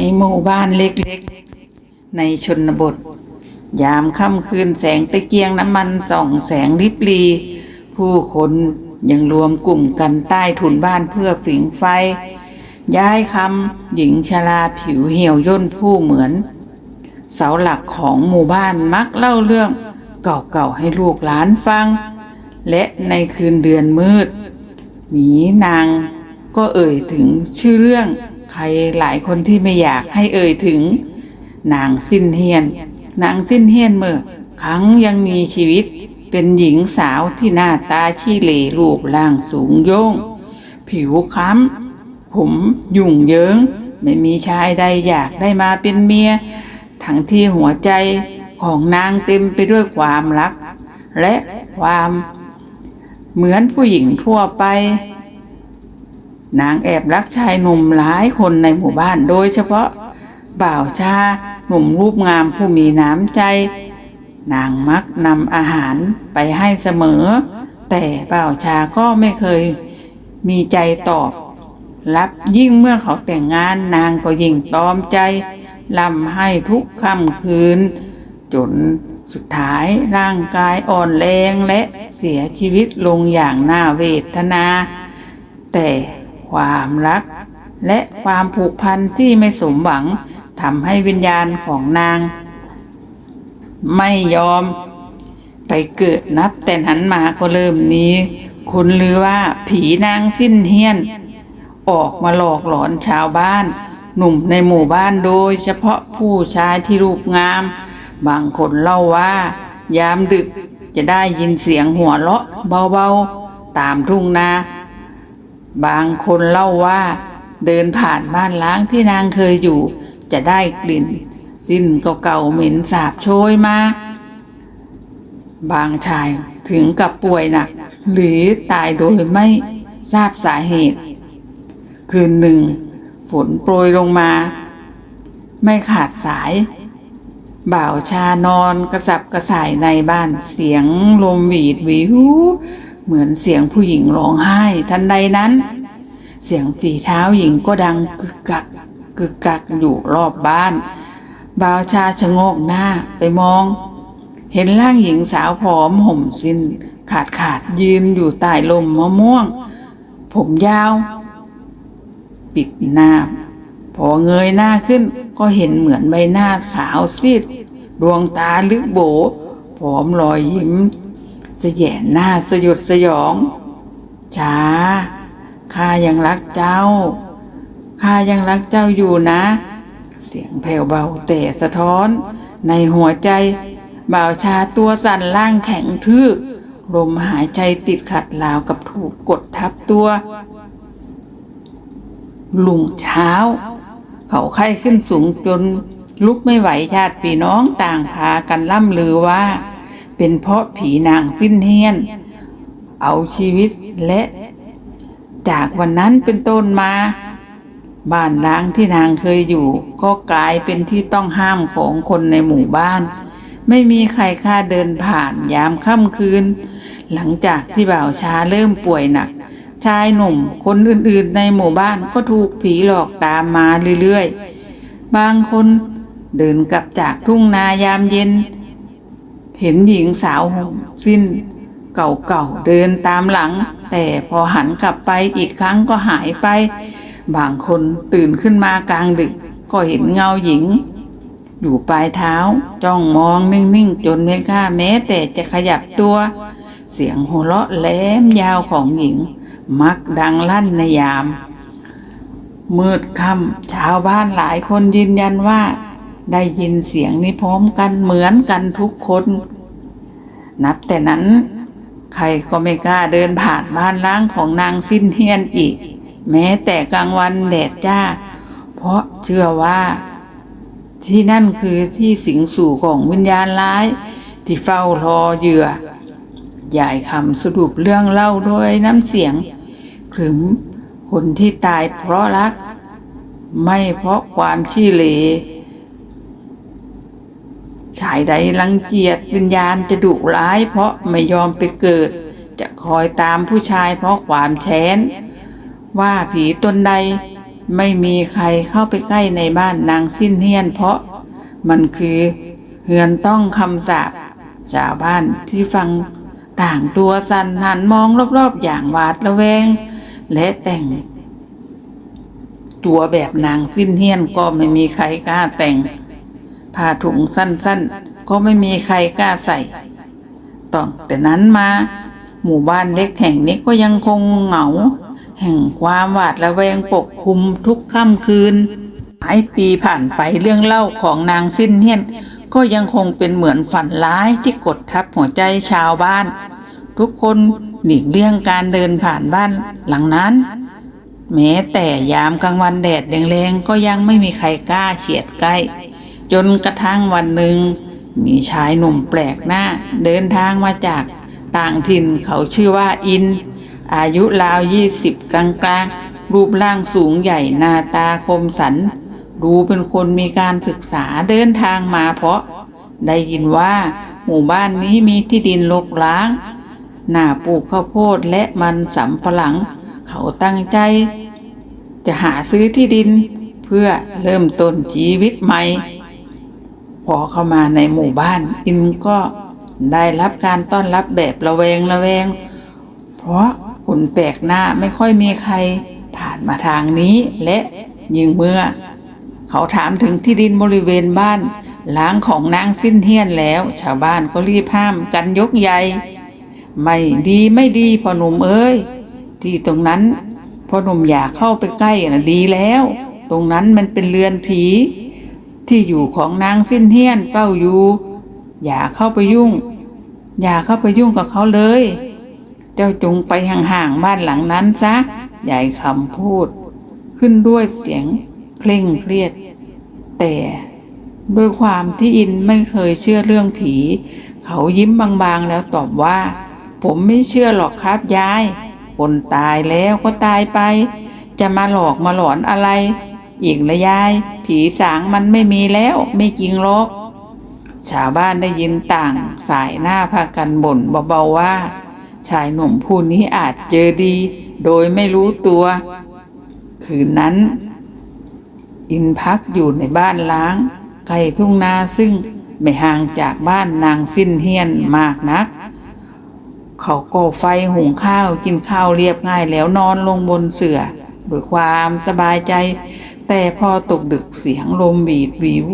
ในหมู่บ้านเล็กๆ ในชนบท ยามค่ำคืนแสงตะเกียงน้ำมันส่องแสงริบลี ผู้คนยังรวมกลุ่มกันใต้ถุนบ้านเพื่อฝิงไฟ ย้ายคำหญิงชราผิวเหี่ยวย่นผู้เหมือน เสาหลักของหมู่บ้านมักเล่าเรื่องเก่าๆให้ลูกหลานฟัง และในคืนเดือนมืดหนีนางก็เอ่ยถึงชื่อเรื่อง รหลายคนที่ไม่อยากให้เอ่ยถึง นางสิ้นเฮียน นางสิ้นเฮียนเมื่อครั้งยังมีชีวิตเป็นหญิงสาวที่หน้าตาขี้เหร่รูปร่างสูงโยง ผิวคล้ำ ผมยุ่งเยิง ไม่มีชายใดอยากได้มาเป็นเมีย ทั้งที่หัวใจของนางเต็มไปด้วยความรัก และความเหมือนผู้หญิงทั่วไป นางแอบรักชายหนุ่มหลายคนในหมู่บ้านโดยเฉพาะบ่าวชาหนุ่มรูปงามผู้มีน้ำใจ นางมักนำอาหารไปให้เสมอ แต่บ่าวชาก็ไม่เคยมีใจตอบ รับยิ่งเมื่อเขาแต่งงานนางก็ยิ่งตอมใจลำให้ทุกค่ำคืน จนสุดท้ายร่างกายอ่อนแรงและเสียชีวิตลงอย่างน่าเวทนา แต่ ความรัก และความผูกพันที่ไม่สมหวังทำให้วิญญาณของนาง ไม่ยอมไปเกิดนับแต่นั้นมาก็เริ่มนี้ คุณลือว่าผีนางสิ้นเฮียน ออกมาหลอกหลอนชาวบ้าน หนุ่มในหมู่บ้านโดย เฉพาะผู้ชายที่รูปงาม บางคนเล่าว่า ยามดึกจะได้ยินเสียงหัวเราะเบาๆ ตามทุ่งนา บางคนเล่าว่า เดินผ่านบ้านล้างที่นางเคยอยู่ จะได้กลิ่นสิ้นเก่าๆเหม็นสาบโชยมาบางชายถึงกับป่วยหนัก หรือตายโดยไม่ทราบสาเหตุ คืนหนึ่ง ฝนโปรยลงมา ไม่ขาดสาย บ่าวชานอนกระสับกระส่ายในบ้านเสียงลมหวีดหวิว เหมือนเสียงผู้หญิงร้องไห้ ทันใดนั้น เสียงฝีเท้าหญิงก็ดังกึกกักกึกกักอยู่รอบบ้านบ่าวชาชะโงกหน้าไปมอง เห็นร่างหญิงสาวผอมห่มสิ้น ขาดขาดยืนอยู่ใต้ลมมะม่วง ผมยาว ปิดหน้า พอเงยหน้าขึ้นก็เห็นเหมือนใบหน้าขาวซีด ดวงตาลึกโบผอมรอยยิ้ม สแยหน้าสยดสยอง ช้า ข้ายังรักเจ้า ข้ายังรักเจ้าอยู่นะ เสียงแผ่วเบาแต่สะท้อน ในหัวใจบ่าวชาตัวสั่นล่างแข็งทื่อลมหายใจติดขัดราวกับถูกกดทับตัว ลุงเช้า เขาไข้ขึ้นสูงจนลุกไม่ไหวญาติพี่น้องต่างพากันล่ำลือว่า เป็นเพราะผีนางสิ้นเฮียน เอาชีวิตและ จากวันนั้นเป็นต้นมา บ้านล้างที่นางเคยอยู่ ก็กลายเป็นที่ต้องห้ามของคนในหมู่บ้าน ไม่มีใครกล้าเดินผ่านยามค่ำคืน หลังจากที่บ่าวชาเริ่มป่วยหนัก ชายหนุ่มคนอื่นๆในหมู่บ้านก็ถูกผีหลอกตามมาเรื่อยๆ บางคนเดินกลับจากทุ่งนายามเย็น เห็นหญิงสาวห่มสิ้น เก่าๆเดินตามหลัง แต่พอหันกลับไปอีกครั้งก็หายไป บางคนตื่นขึ้นมากลางดึก ก็เห็นเงาหญิง อยู่ปลายเท้าจ้องมองนิ่งๆ จนไม่กล้าแม้แต่จะขยับตัว เสียงหัวเราะแหลมยาวของหญิง มักดังลั่นในยาม มืดค่ำชาวบ้านหลายคนยืนยันว่า ได้ยินเสียงนี้พร้อมกันเหมือนกันทุกคน นับแต่นั้น ใครก็ไม่กล้าเดินผ่านบ้านล้างของนางสิ้นเฮียนอีก แม้แต่กลางวันแดดจ้า เพราะเชื่อว่า ที่นั่นคือที่สิงสู่ของวิญญาณร้าย ที่เฝ้ารอเหยื่อยายคำสรุปเรื่องเล่าโดยน้ำเสียงขรึมคนที่ตายเพราะรัก ไม่เพราะความขี้เหร่ ชายใดรังเกียจวิญญาณจะดุร้ายเพราะไม่ยอมไปเกิด จะคอยตามผู้ชายเพราะความแค้น ว่าผีตนใดไม่มีใครเข้าไปใกล้ในบ้านนางสิ้นเฮียนเพราะมันคือเฮือนต้องคำสาปชาวบ้านที่ฟังต่างตัวสั่นหันมองรอบๆอย่างหวาดระแวง และแต่ง ตัวแบบนางสิ้นเฮียนก็ไม่มีใครกล้าแต่ง ผ้าถุงสั้นๆ ก็ไม่มีใครกล้าใส่ต่องแต่นั้นมาหมู่บ้านเล็กแห่งนี้ก็ยังคงเหงา แห่งความหวาดระแวงปกคลุมทุกค่ำคืนหลายปีผ่านไปเรื่องเล่าของนางสิ้นเฮียนก็ยังคงเป็นเหมือนฝันร้ายที่กดทับหัวใจชาวบ้าน ทุกคนหลีกเลี่ยงการเดินผ่านบ้านหลังนั้น แม้แต่ยามกลางวันแดดแรงๆก็ยังไม่มีใครกล้าเฉียดใกล้ จนกระทั่งวันหนึ่ง มีชายหนุ่มแปลกหน้า เดินทางมาจากต่างถิ่นเขาชื่อว่าอิน อายุราวยี่สิบกลางๆ รูปร่างสูงใหญ่หน้าตาคมสัน ดูเป็นคนมีการศึกษาเดินทางมาเพราะ ได้ยินว่าหมู่บ้านนี้มีที่ดินรกร้าง หน้าปลูกข้าวโพดและมันสำปะหลัง เขาตั้งใจ จะหาซื้อที่ดินเพื่อเริ่มต้นชีวิตใหม่ พอเข้ามาในหมู่บ้าน อินก็ได้รับการต้อนรับแบบระแวงระแวง เพราะคนแปลกหน้าไม่ค่อยมีใครผ่านมาทางนี้และยิ่งเมื่อ เขาถามถึงที่ดินบริเวณบ้านล้างของนางสิ้นเฮียนแล้ว ชาวบ้านก็รีบห้ามกันยกใหญ่ไม่ดีไม่ดีพ่อหนุ่มเอ้ย ที่ตรงนั้นพ่อหนุ่มอยากเข้าไปใกล้นะดีแล้ว ตรงนั้นมันเป็นเรือนผี ที่อยู่ของนางสิ้นเฮียนเฝ้าอยู่ อย่าเข้าไปยุ่ง อย่าเข้าไปยุ่งกับเขาเลย เจ้าจงไปห่างๆบ้านหลังนั้นซะใหญ่คำพูด ขึ้นด้วยเสียงเคร่งเครียด แต่ด้วยความที่อินไม่เคยเชื่อเรื่องผี เขายิ้มบางๆแล้วตอบว่า ผมไม่เชื่อหรอกครับยาย คนตายแล้วก็ตายไป จะมาหลอกมาหลอนอะไร อีกละยาย ผีสางมันไม่มีแล้วไม่จริงหรอก ชาวบ้านได้ยินต่างสายหน้าพากันบ่นเบาๆว่า ชายหนุ่มผู้นี้อาจเจอดี โดยไม่รู้ตัว คืนนั้น อินพักอยู่ในบ้านล้างไกลทุ่งนาซึ่งไม่ห่างจากบ้านนางสิ้นเฮียนมากนัก เขาก่อไฟหุงข้าวกินข้าวเรียบง่ายแล้วนอนลงบนเสื่อด้วยความสบายใจ แต่พอตกดึกเสียงลมบีดวิว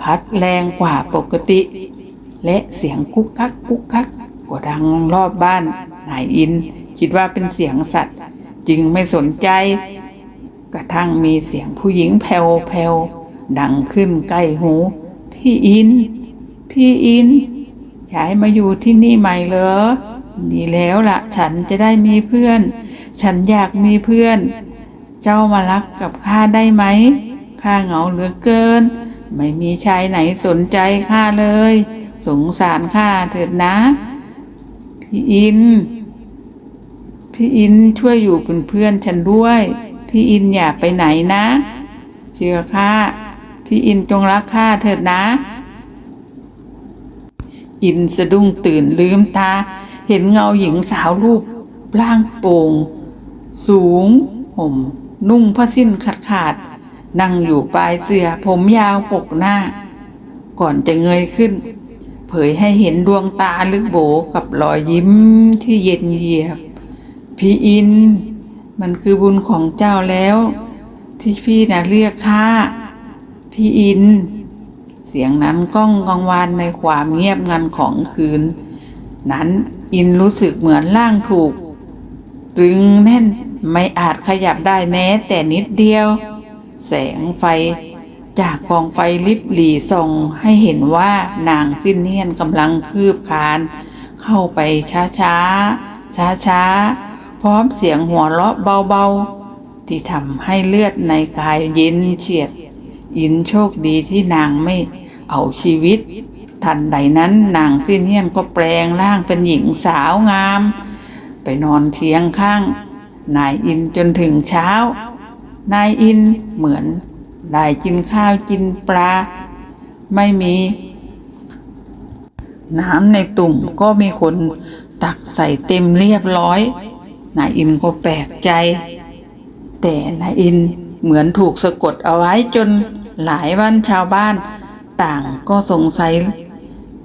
พัดแรงกว่าปกติ และเสียงกุกคักกุกคักก็ดังรอบบ้านนายอิน คิดว่าเป็นเสียงสัตว์ จึงไม่สนใจ กระทั่งมีเสียงผู้หญิงแผ่วแผ่วๆดังขึ้นใกล้หู พี่อิน พี่อินย้ายมาอยู่ที่นี่ใหม่เหรอดีแล้วละ่ะ ฉันจะได้มีเพื่อน ฉันอยากมีเพื่อน เจ้ามารักกับข้าได้ไหมข้าเหงาเหลือเกิน ไม่มีชายไหนสนใจข้าเลย สงสารข้าเถิดนะ พี่อิน พี่อินช่วยอยู่เป็นเพื่อนฉันด้วย พี่อินอย่าไปไหนนะ เชื่อข้าพี่อินจงรักข้าเถิดนะ อินสะดุ้งตื่นลืมตา เห็นเงาหญิงสาวรูปร่างโป่ง สูงห่ม นุ่งผ้าสิ้นขาดขาด นั่งอยู่ปลายเสือผมยาวปกหน้า ก่อนจะเงยขึ้น เผยให้เห็นดวงตาลึกโบกับรอยยิ้มที่เย็นเยียบ พี่อิน มันคือบุญของเจ้าแล้ว ที่พี่น่ะเรียกข้าพี่อิน เสียงนั้นก้องกังวานในความเงียบงันของคืน นั้นอินรู้สึกเหมือนร่างถูก ตรึงแน่น ไม่อาจขยับได้แม้แต่นิดเดียว แสงไฟ จากกองไฟลิบหลีส่องให้เห็นว่านางสิ้นเนียนกำลังคืบคาน เข้าไปช้าช้าช้าช้าพร้อมเสียงหัวเราะเบาๆ ที่ทำให้เลือดในกายเย็นเฉียดอินโชคดีที่นางไม่เอาชีวิต ทันใดนั้นนางสิ้นเนียนก็แปลงร่างเป็นหญิงสาวงาม ไปนอนเทียงข้าง นายอินจนถึงเช้า นายอินเหมือนได้กินข้าวกินปลา ไม่มี น้ำในตุ่มก็มีคนตักใส่เต็มเรียบร้อย นายอินก็แปลกใจ แต่นายอินเหมือนถูกสะกดเอาไว้จนหลายวันชาวบ้าน ต่างก็สงสัย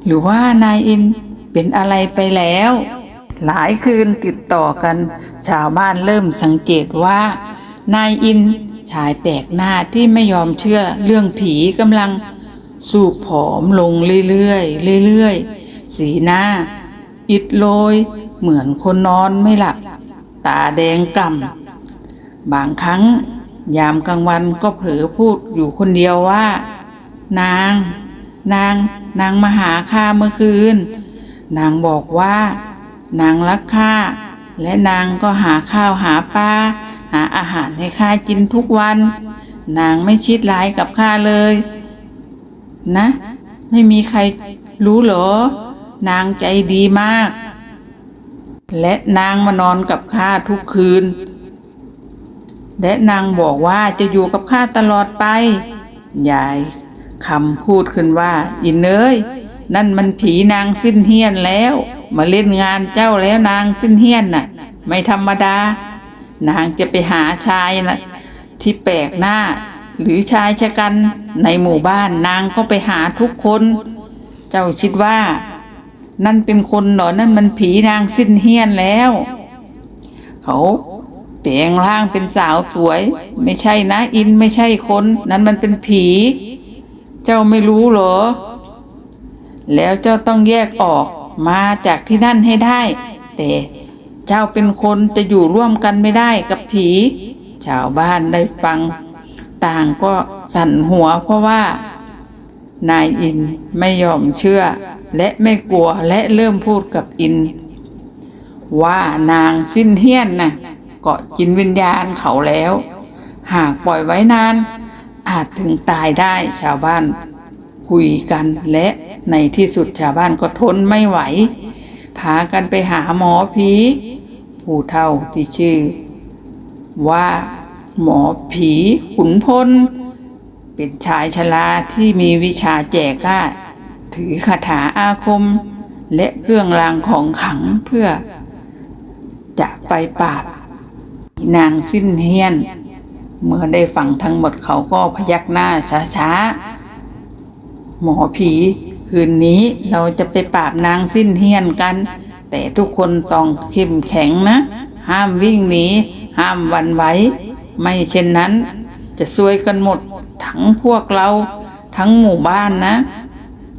หรือว่านายอินเป็นอะไรไปแล้ว หลายคืนติดต่อกัน ชาวบ้านเริ่มสังเกตว่า นายอินชายแปลกหน้าที่ไม่ยอมเชื่อเรื่องผีกำลัง สูบผอมลงเรื่อยๆเรื่อยๆ สีหน้า อิดโรยเหมือนคนนอนไม่หลับ ตาแดงกล่ำบางครั้ง ยามกลางวันก็เผลอพูดอยู่คนเดียวว่า นาง นาง นางมาหาข้าเมื่อคืน นางบอกว่า นางรักข้าและนางก็หาข้าวหาปลาหาอาหารให้ข้ากินทุกวัน นางไม่ชิดร้ายกับข้าเลย นะ ไม่มีใครรู้หรอ นางใจดีมาก และนางมานอนกับข้าทุกคืน และนางบอกว่าจะอยู่กับข้าตลอดไปยายคำพูดขึ้นว่า อินเอ้ยนั่นมันผีนางสิ้นเฮียนแล้ว มาเล่นงานเจ้าแล้วนางสิ้นเฮียนน่ะ ไม่ธรรมดา นางจะไปหาชายนะที่แปลกหน้า หรือชายชะกันในหมู่บ้านนางก็ไปหาทุกคน เจ้าคิดว่า นั่นเป็นคนหรอนั่นมันผีนางสิ้นเฮียนแล้ว เขาแปลงร่างเป็นสาวสวย ไม่ใช่นะ อินไม่ใช่คน นั้นมันเป็นผี เจ้าไม่รู้เหรอ แล้วเจ้าต้องแยกออก มาจากที่นั่นให้ได้ แต่เจ้าเป็นคนจะอยู่ร่วมกันไม่ได้กับผี ชาวบ้านได้ฟัง ต่างก็สั่นหัวเพราะว่า นายอินไม่ยอมเชื่อ และไม่กลัวและเริ่มพูดกับอิน ว่านางสิ้นเฮียนน่ะเกาะกินวิญญาณเขาแล้ว หากปล่อยไว้นาน อาจถึงตายได้ชาวบ้าน คุยกันและ ในที่สุดชาวบ้านก็ทนไม่ไหว พากันไปหาหมอผี ผู้เฒ่าที่ชื่อ ว่าหมอผีขุนพล เป็นชายชราที่มีวิชาแจกกล้า ถือคาถาอาคม และเครื่องรางของขังเพื่อ จะไปปราบนางสิ้นเฮียน เมื่อได้ฟังทั้งหมดเขาก็พยักหน้าช้าๆ หมอผี คืนนี้เราจะไปปราบนางสิ้นเฮียนกัน แต่ทุกคนต้องเข้มแข็งนะ ห้ามวิ่งหนี ห้ามวันไหว ไม่เช่นนั้น จะซวยกันหมดทั้งพวกเรา ทั้งหมู่บ้านนะ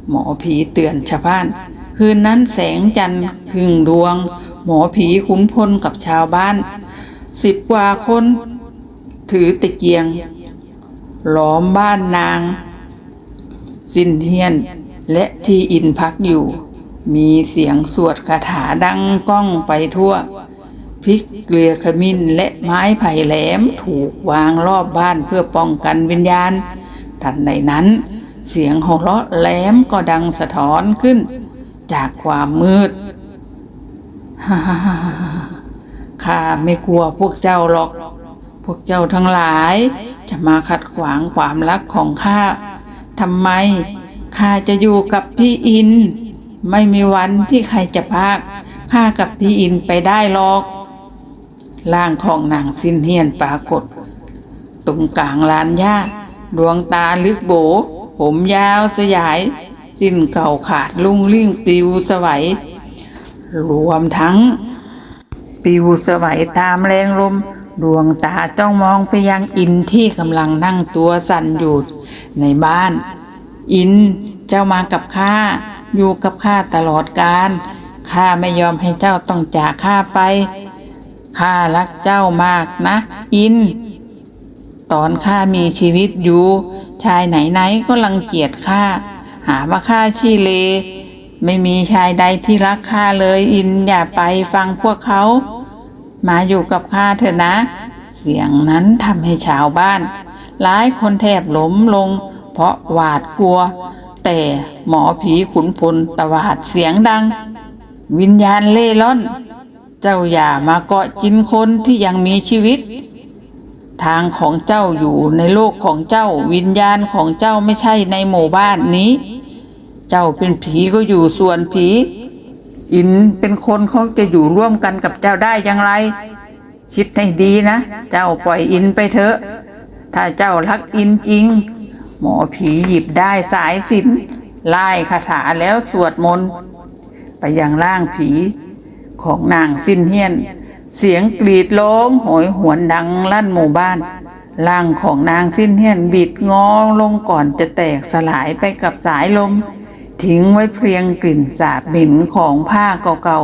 หมอผีเตือนชาวบ้าน คืนนั้นแสงจันทร์ครึ่งดวง หมอผีขุนพลกับชาวบ้าน สิบกว่าคน ถือตะเกียง ล้อมบ้านนาง สิ้นเฮียน และที่อินพักอยู่ มีเสียงสวดคาถาดังก้องไปทั่ว พริกเกลือขมิ้นและไม้ไผ่แหลมถูกวางรอบบ้านเพื่อป้องกันวิญญาณ ทันใดนั้น เสียงหัวเราะแหลมก็ดังสะท้อนขึ้น จากความมืดฮ่าข้าไม่กลัวพวกเจ้าหรอก พวกเจ้าทั้งหลาย จะมาขัดขวางความรักของข้าทำไม ข้าจะอยู่กับพี่อิน ไม่มีวันที่ใครจะพากข้ากับพี่อินไปได้หรอกร่างของนางสิ้นเฮียนปรากฏ ตรงกลางลานหญ้า ดวงตาลึกโบ ผมยาวสยาย สิ้นเก่าขาดลุ่งลิ่งปิวสวัย รวมทั้ง ปิวสวัยตามแรงลม ดวงตาจ้องมองไปยังอินที่กำลังนั่งตัวสั่นอยู่ในบ้าน อิน เจ้ามากับข้า อยู่กับข้าตลอดกาล ข้าไม่ยอมให้เจ้าต้องจากข้าไป ข้ารักเจ้ามากนะ อิน ตอนข้ามีชีวิตอยู่ ชายไหนๆก็รังเกียจข้า หาว่าข้าชี้เล ไม่มีชายใดที่รักข้าเลย อินอย่าไปฟังพวกเขา มาอยู่กับข้าเถอะนะ เสียงนั้นทำให้ชาวบ้านหลายคนแทบล้มลง เพราะหวาดกลัว แต่หมอผีขุนพลตวาดเสียงดัง วิญญาณเล่ร่อน เจ้าอย่ามาเกาะกินคนที่ยังมีชีวิต ทางของเจ้าอยู่ในโลกของเจ้าวิญญาณของเจ้าไม่ใช่ในหมู่บ้านนี้ เจ้าเป็นผีก็อยู่ส่วนผี อินเป็นคนเขาจะอยู่ร่วมกันกับเจ้าได้อย่างไร คิดให้ดีนะ เจ้าปล่อยอินไปเถอะถ้าเจ้ารักอินจริง หมอผีหยิบได้สายสินไล่คาถาแล้วสวดมนต์ไปยังร่างผีของนางสิ้นเฮียน เสียงกรีดร้องโหยหวนดังลั่นหมู่บ้านร่างของนางสิ้นเฮียนบิดงอลงก่อนจะแตกสลายไปกับสายลม ทิ้งไว้เพียงกลิ่นสาบหมิ่นของผ้าเก่า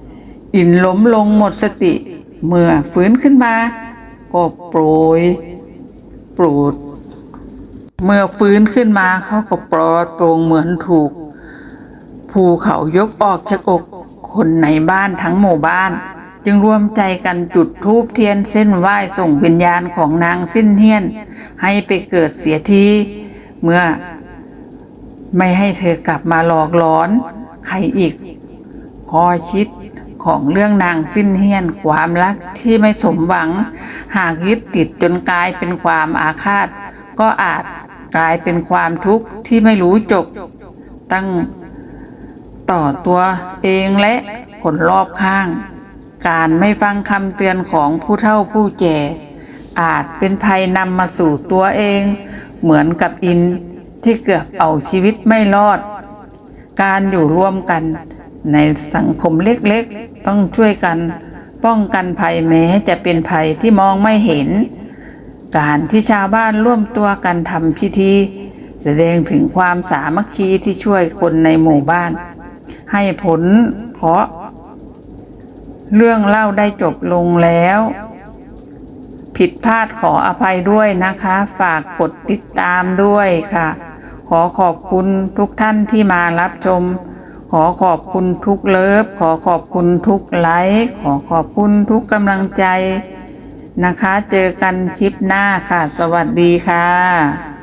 ๆอินล้มลงหมดสติ เมื่อฟื้นขึ้นมา ก็โปรย โปรด เมื่อฟื้นขึ้นมาเขาก็ปลอดโปร่งเหมือนถูก ภูเขายกออกจากอกคนในบ้านทั้งหมู่บ้าน จึงรวมใจกันจุดธูปเทียนเส้นไหว้ส่งวิญญาณของนางสิ้นเฮียน ให้ไปเกิดเสียทีเมื่อ ไม่ให้เธอกลับมาหลอกหลอน ใครอีกคอชิดของเรื่องนางสิ้นเฮียนความรักที่ไม่สมหวัง หากยึดติดจนกลายเป็นความอาฆาต ก็อาจ กลายเป็นความทุกข์ที่ไม่รู้จบ ตั้งต่อตัวเองและคนรอบข้าง การไม่ฟังคำเตือนของผู้เฒ่าผู้แก่ อาจเป็นภัยนำมาสู่ตัวเอง เหมือนกับอินที่เกือบเอาชีวิตไม่รอด การอยู่ร่วมกันในสังคมเล็กๆ ต้องช่วยกัน ป้องกันภัยแม้จะเป็นภัยที่มองไม่เห็น การที่ชาวบ้านร่วมตัวกันทำพิธี แสดงถึงความสามัคคีที่ช่วยคนในหมู่บ้าน ให้ผลเพราะเรื่องเล่าได้จบลงแล้ว ผิดพลาดขออภัยด้วยนะคะ ฝากกดติดตามด้วยค่ะ ขอขอบคุณทุกท่านที่มารับชม ขอขอบคุณทุกเลิฟ ขอขอบคุณทุกไลค์ ขอขอบคุณทุกกำลังใจ นะคะ เจอกันคลิปหน้าค่ะ สวัสดีค่ะ